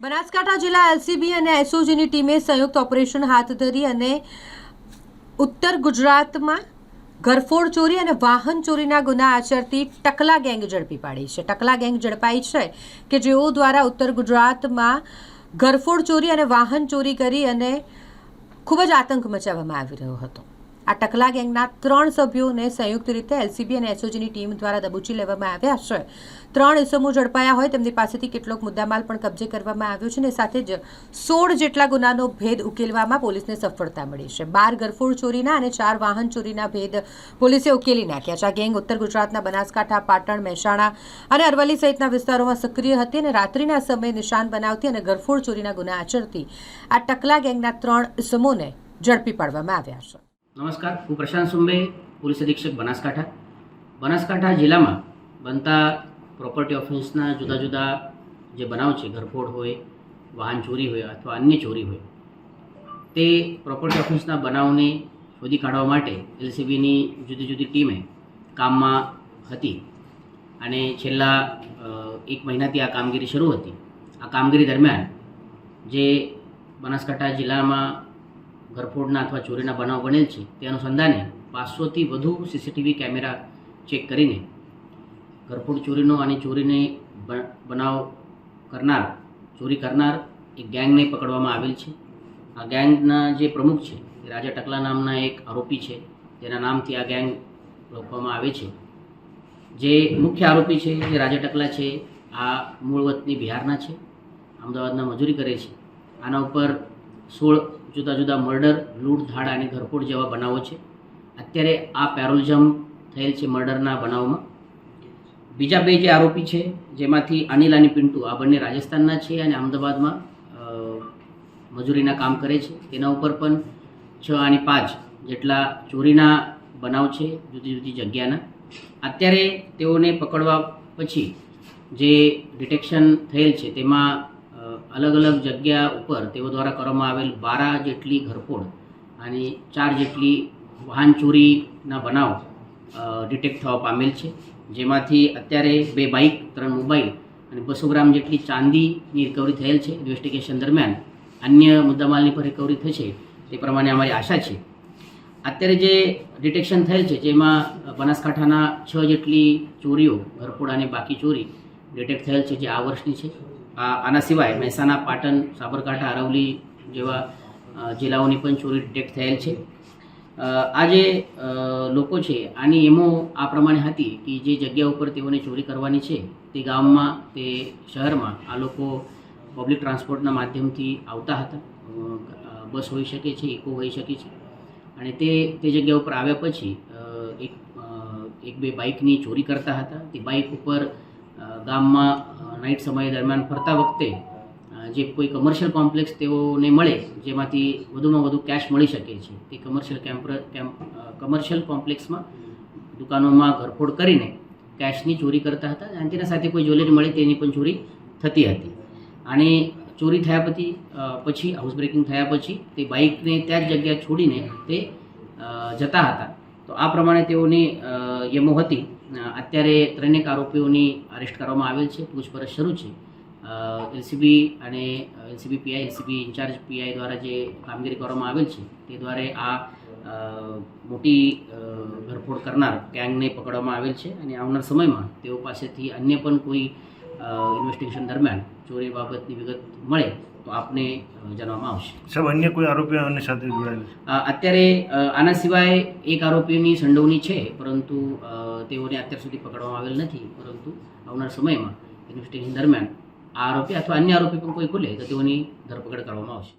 બનાસકાંઠા જિલ્લા એલસીબી અને એસઓજીની ટીમે સંયુક્ત ઓપરેશન હાથ ધરી અને ઉત્તર ગુજરાતમાં ઘરફોડ ચોરી અને વાહન ચોરીના ગુના આચરતી ટકલા ગેંગ ઝડપી પાડી છે. ટકલા ગેંગ ઝડપાઈ છે કે જેઓ દ્વારા ઉત્તર ગુજરાતમાં ઘરફોડ ચોરી અને વાહન ચોરી કરી અને ખૂબ જ આતંક મચાવવામાં આવી રહ્યો હતો. આ ટકલા ગેંગના ત્રણ સભ્યોને સંયુક્ત રીતે એલસીબી અને એસઓજીની ટીમ દ્વારા દબોચી લેવામાં આવ્યા છે. ત્રણ ઇસમો ઝડપાયા હોય તેમની પાસેથી કેટલોક મુદ્દામાલ પણ કબજે કરવામાં આવ્યો છે અને સાથે જ સોળ જેટલા ગુનાનો ભેદ ઉકેલવામાં પોલીસને સફળતા મળી છે. બાર ગરફોડ ચોરીના અને ચાર વાહન ચોરીના ભેદ પોલીસે ઉકેલી નાખ્યા છે. આ ગેંગ ઉત્તર ગુજરાતના બનાસકાંઠા, પાટણ, મહેસાણા અને અરવલ્લી સહિતના વિસ્તારોમાં સક્રિય હતી અને રાત્રિના સમયે નિશાન બનાવતી અને ગરફોડ ચોરીના ગુના આચરતી આ ટકલા ગેંગના ત્રણ ઇસમોને ઝડપી પાડવામાં આવ્યા છે. નમસ્કાર, હું પ્રશાંત સુંબે, પોલીસ અધિક્ષક બનાસકાંઠા. બનાસકાંઠા જિલ્લામાં બનતા પ્રોપર્ટી ઓફિસના જુદા જુદા જે બનાવ છે, ઘરફોડ હોય, વાહન ચોરી હોય અથવા અન્ય ચોરી હોય, તે પ્રોપર્ટી ઓફિસના બનાવને શોધી કાઢવા માટે એલસીબીની જુદી જુદી ટીમે કામમાં હતી. અને છેલ્લા એક મહિનાથી આ કામગીરી શરૂ હતી. આ કામગીરી દરમિયાન જે બનાસકાંઠા જિલ્લામાં ઘરફોડના અથવા ચોરીના બનાવ બનેલ છે, તે અનુસંધાને પાંચસોથી વધુ સીસીટીવી કેમેરા ચેક કરીને ઘરફોડ ચોરીનો અને ચોરીને બનાવ કરનાર, ચોરી કરનાર એક ગેંગને પકડવામાં આવેલ છે. આ ગેંગના જે પ્રમુખ છે, એ રાજા ટકલા નામના એક આરોપી છે, જેના નામથી આ ગેંગ રોકવામાં આવે છે. જે મુખ્ય આરોપી છે જે રાજા ટકલા છે, આ મૂળ વતની બિહારના છે, અમદાવાદના મજૂરી કરે છે. આના ઉપર સોળ જુદા જુદા મર્ડર લૂંટ ધાડ અને ઘરફોડ જેવા બનાવો છે. અત્યારે આ પેરોલિઝમ થયેલ છે મર્ડરના બનાવમાં. બીજા બે જે આરોપી છે, જેમાંથી અનિલ અને પિન્ટુ, આ બંને રાજસ્થાનના છે અને અમદાવાદમાં મજૂરીના કામ કરે છે. તેના ઉપર પણ છ અને પાંચ જેટલા ચોરીના બનાવ છે જુદી જુદી જગ્યાના. અત્યારે તેઓને પકડવા પછી જે ડિટેક્શન થયેલ છે, તેમાં અલગ અલગ જગ્યા ઉપર તેઓ દ્વારા કરવામાં આવેલ બારા જેટલી ઘરફોડ અને ચાર જેટલી વાહન ચોરીના બનાવ ડિટેક્ટ થવા પામેલ છે. જેમાંથી અત્યારે બે બાઇક, ત્રણ મોબાઈલ અને બસો ગ્રામ જેટલી ચાંદીની રિકવરી થયેલ છે. ઇન્વેસ્ટિગેશન દરમિયાન અન્ય મુદ્દામાલની પણ રિકવરી થશે તે પ્રમાણે અમારી આશા છે. અત્યારે જે ડિટેક્શન થયેલ છે, જેમાં બનાસકાંઠાના છ જેટલી ચોરીઓ, ઘરફોડ અને બાકી ચોરી ડિટેક્ટ થયેલ છે, જે આ વર્ષની છે. આના સિવાય મહેસાણા, પાટણ, સાબરકાંઠા અરવલી જેવા જિલ્લાઓની પણ ચોરી ડિટેક્ટ થયેલ છે. આ જે લોકો છે, આની એમો આ પ્રમાણે હતી કે જે જગ્યા ઉપર તેઓને ચોરી કરવાની છે, તે ગામમાં તે શહેરમાં આ લોકો પબ્લિક ટ્રાન્સપોર્ટના માધ્યમથી આવતા હતા. બસ હોઈ શકે છે, ઇકો હોઈ શકે છે. અને તે તે જગ્યા ઉપર આવ્યા પછી એક એક બે બાઇકની ચોરી કરતા હતા. તે બાઇક ઉપર ગામમાં નાઇટ સમય દરમિયાન ફરતા વખતે જે કોઈ કમર્શિયલ કોમ્પ્લેક્સ તેઓને મળે, જેમાંથી વધુમાં વધુ કેશ મળી શકે છે, તે કમર્શિયલ કેમ્પ કેમ્પ કમર્શિયલ કોમ્પ્લેક્સમાં દુકાનોમાં ઘરફોડ કરીને કેશની ચોરી કરતા હતા અને તેના સાથે કોઈ જ્વેલરી મળે તેની પણ ચોરી થતી હતી. અને ચોરી થયા પછી પછી હાઉસ બ્રેકિંગ થયા પછી તે બાઇકને ત્યાં જ જગ્યા છોડીને તે જતા હતા. તો આ પ્રમાણે તેઓની યમો હતી. અત્યારે ત્રણેક આરોપીઓની અરેસ્ટ કરવામાં આવેલ છે. પૂછપરછ શરૂ છે. એલસીબી અને LCB PI LCB in-charge PI દ્વારા જે કામગીરી કરવામાં આવેલ છે, તે દ્વારા આ મોટી ઘરફોડ કરનાર ગેંગને પકડવામાં આવેલ છે અને આવનાર સમયમાં તેઓ પાસેથી અન્ય પણ કોઈ ઇન્વેસ્ટિગેશન દરમિયાન ચોરી બાબતની વિગત મળે તો આપને જણાવવામાં આવશે. સાહેબ અન્ય કોઈ આરોપીઓ અને સાથે જોડાયેલ અત્યારે આના સિવાય એક આરોપીની સંડોવણી છે પરંતુ તેઓને અત્યાર સુધી પકડવામાં આવેલ નથી પરંતુ આવનાર સમયમાં ઇન્વેસ્ટિગેશન દરમિયાન આ આરોપી અથવા અન્ય આરોપી પણ કોઈ ખુલે તો તેઓની ધરપકડ કરવામાં આવશે.